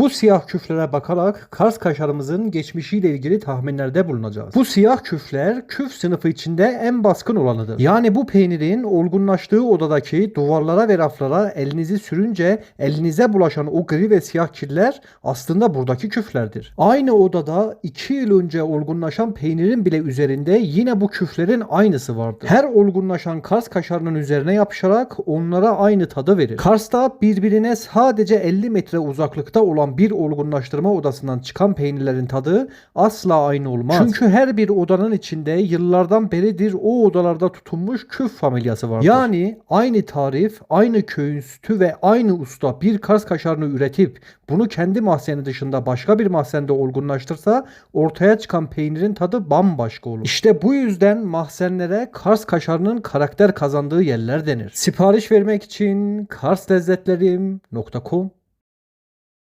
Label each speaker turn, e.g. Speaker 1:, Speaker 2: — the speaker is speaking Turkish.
Speaker 1: Bu siyah küflere bakarak Kars kaşarımızın geçmişiyle ilgili tahminlerde bulunacağız. Bu siyah küfler küf sınıfı içinde en baskın olanıdır. Yani bu peynirin olgunlaştığı odadaki duvarlara ve raflara elinizi sürünce elinize bulaşan o gri ve siyah kirler aslında buradaki küflerdir. Aynı odada 2 yıl önce olgunlaşan peynirin bile üzerinde yine bu küflerin aynısı vardır. Her olgunlaşan Kars kaşarının üzerine yapışarak onlara aynı tadı verir. Kars'ta birbirine sadece 50 metre uzaklıkta olan bir olgunlaştırma odasından çıkan peynirlerin tadı asla aynı olmaz. Çünkü her bir odanın içinde yıllardan beridir o odalarda tutunmuş küf familyası vardır. Yani aynı tarif, aynı köyün sütü ve aynı usta bir Kars kaşarını üretip bunu kendi mahzeni dışında başka bir mahzende olgunlaştırsa ortaya çıkan peynirin tadı bambaşka olur. İşte bu yüzden mahzenlere Kars kaşarının karakter kazandığı yerler denir. Sipariş vermek için karslezzetlerim.com